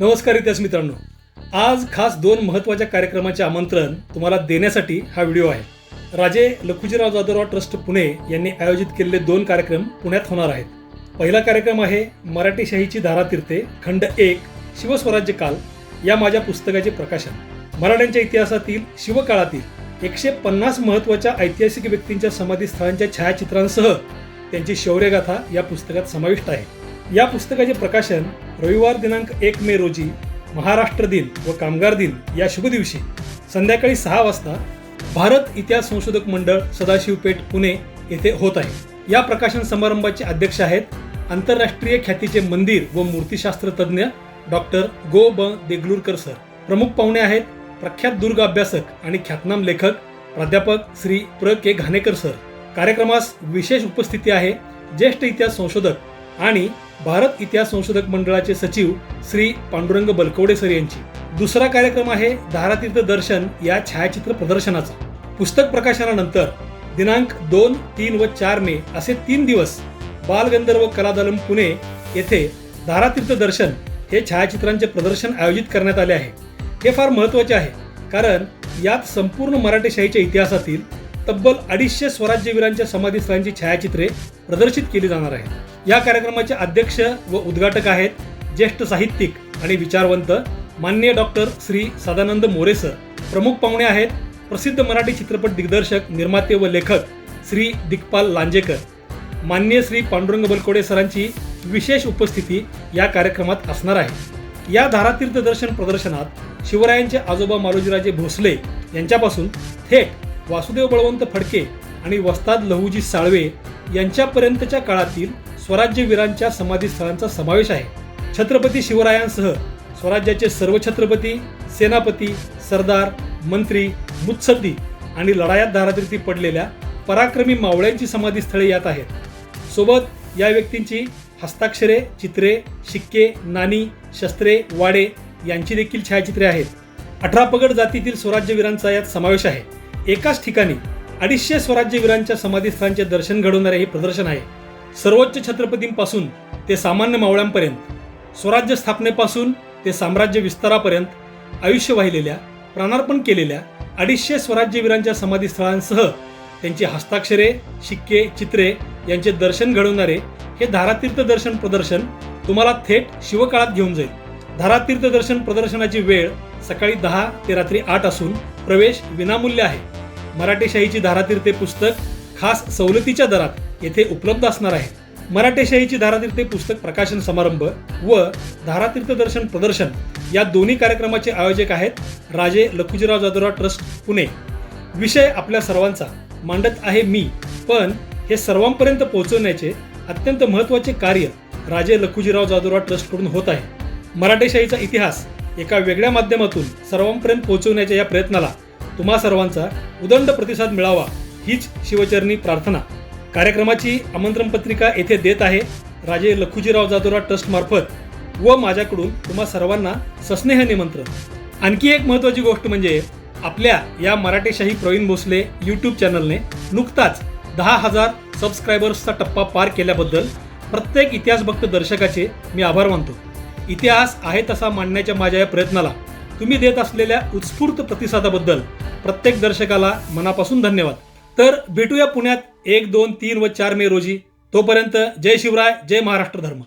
नमस्कार इतिहास मित्रांनो. आज खास दोन महत्त्वाच्या कार्यक्रमाचे आमंत्रण तुम्हाला देण्यासाठी हा व्हिडिओ आहे. राजे लखुजीराव जाधवराव ट्रस्ट पुणे यांनी आयोजित केलेले दोन कार्यक्रम पुण्यात होणार आहेत. पहिला कार्यक्रम आहे मराठी शाहीची धारातीर्थे खंड एक शिवस्वराज्य काल या माझ्या पुस्तकाचे प्रकाशन. मराठ्यांच्या इतिहासातील शिवकाळातील एकशे पन्नास महत्त्वाच्या ऐतिहासिक व्यक्तींच्या समाधीस्थळांच्या छायाचित्रांसह त्यांची शौर्यगाथा या पुस्तकात समाविष्ट आहे. या पुस्तकाचे प्रकाशन रविवार दिनांक एक मे रोजी महाराष्ट्र दिन व कामगार दिन या शुभ दिवशी संध्याकाळी सहा वाजता भारत इतिहास संशोधक मंडळ सदाशिवपेठ पुणे येथे होत आहे. या प्रकाशन समारंभाचे अध्यक्ष आहेत आंतरराष्ट्रीय ख्यातीचे मंदिर व मूर्तिशास्त्र तज्ज्ञ डॉक्टर गो ब. देगलूरकर सर. प्रमुख पाहुणे आहेत प्रख्यात दुर्ग अभ्यासक आणि ख्यातनाम लेखक प्राध्यापक श्री प्र. के. घाणेकर सर. कार्यक्रमास विशेष उपस्थिती आहे ज्येष्ठ इतिहास संशोधक आणि भारत इतिहास संशोधक मंडळाचे सचिव श्री पांडुरंग बलकवडे सर यांची. दुसरा कार्यक्रम आहे धारातीर्थ दर्शन या छायाचित्र प्रदर्शनाचा. पुस्तक प्रकाशनानंतर दिनांक दोन तीन व चार मे असे तीन दिवस बालगंधर्व कलादलम पुणे येथे धारातीर्थ दर्शन हे छायाचित्रांचे प्रदर्शन आयोजित करण्यात आले आहे. हे फार महत्त्वाचे आहे कारण यात संपूर्ण मराठेशाहीच्या इतिहासातील तब्बल अडीचशे स्वराज्यवीरांच्या समाधीस्थळांची छायाचित्रे प्रदर्शित केली जाणार आहेत. या कार्यक्रमाचे अध्यक्ष व उद्घाटक आहेत ज्येष्ठ साहित्यिक आणि विचारवंत माननीय डॉक्टर श्री सदानंद मोरे सर. प्रमुख पाहुणे आहेत प्रसिद्ध मराठी चित्रपट दिग्दर्शक निर्माते व लेखक श्री दिग्पाल लांजेकर. माननीय श्री पांडुरंग बलकोडे सरांची विशेष उपस्थिती या कार्यक्रमात असणार आहे. या धारातीर्थ दर्शन प्रदर्शनात शिवरायांचे आजोबा मालोजीराजे भोसले यांच्यापासून थेट वासुदेव बळवंत फडके आणि वस्ताद लहूजी साळवे यांच्यापर्यंतच्या काळातील स्वराज्यवीरांच्या समाधीस्थळांचा समावेश आहे. छत्रपती शिवरायांसह स्वराज्याचे सर्व छत्रपती सेनापती सरदार मंत्री मुत्सद्दी आणि लढायात धारातीर्थी पडलेल्या पराक्रमी मावळ्यांची समाधीस्थळे यात आहेत. सोबत या व्यक्तींची हस्ताक्षरे चित्रे शिक्के नाणी शस्त्रे वाडे यांची देखील छायाचित्रे आहेत. अठरा पगड जातीतील स्वराज्यवीरांचा यात समावेश आहे. एकाच ठिकाणी अडीचशे स्वराज्यवीरांच्या समाधीस्थळांचे दर्शन घडवणारे हे प्रदर्शन आहे. सर्वोच्च छत्रपतींपासून ते सामान्य मावळ्यांपर्यंत स्वराज्य स्थापनेपासून ते साम्राज्य विस्तारापर्यंत आयुष्य वाहिलेल्या प्राणार्पण केलेल्या अडीचशे स्वराज्यवीरांच्या समाधीस्थळांसह त्यांची हस्ताक्षरे शिक्के चित्रे यांचे दर्शन घडवणारे हे धारातीर्थ दर्शन प्रदर्शन तुम्हाला थेट शिवकाळात घेऊन जाईल. धारातीर्थ दर्शन प्रदर्शनाची वेळ सकाळी दहा ते रात्री आठ असून प्रवेश विनामूल्य आहे. मराठेशाहीची धारातीर्थे पुस्तक खास सवलतीच्या दरात येथे उपलब्ध असणार आहे मराठेशाहीची धारातीर्थ पुस्तक प्रकाशन समारंभ व धारातीर्थ दर्शन प्रदर्शन या दोन्ही कार्यक्रमाचे आयोजक आहेत राजे लखुजीराव जाधवराव ट्रस्ट पुणे. विषय आपल्या सर्वांचा. मांडत आहे मी पण हे सर्वांपर्यंत पोहोचवण्याचे अत्यंत महत्त्वाचे कार्य राजे लखुजीराव जाधवराव ट्रस्टकडून होत आहे. मराठेशाहीचा इतिहास एका वेगळ्या माध्यमातून सर्वांपर्यंत पोहोचवण्याच्या या प्रयत्नाला तुम्हा सर्वांचा उदंड प्रतिसाद मिळावा हीच शिवचरणी प्रार्थना. कार्यक्रमाची आमंत्रण पत्रिका येथे देत आहे राजे लखुजीराव जाधवराव ट्रस्टमार्फत व माझ्याकडून तुम्हा सर्वांना सस्नेह निमंत्रण. आणखी एक महत्त्वाची गोष्ट म्हणजे आपल्या या मराठीशाही प्रवीण भोसले यूट्यूब चॅनलने नुकताच दहा हजार सबस्क्रायबर्सचा टप्पा पार केल्याबद्दल प्रत्येक इतिहासभक्त दर्शकाचे मी आभार मानतो. इतिहास आहे तसा मांडण्याच्या माझ्या या प्रयत्नाला तुम्ही देत असलेल्या उत्स्फूर्त प्रतिसादाबद्दल प्रत्येक दर्शकाला मनापासून धन्यवाद. तर भेटूया पुण्यात एक दोन तीन व चार मे रोजी. तोपर्यंत जय शिवराय जय महाराष्ट्र धर्म.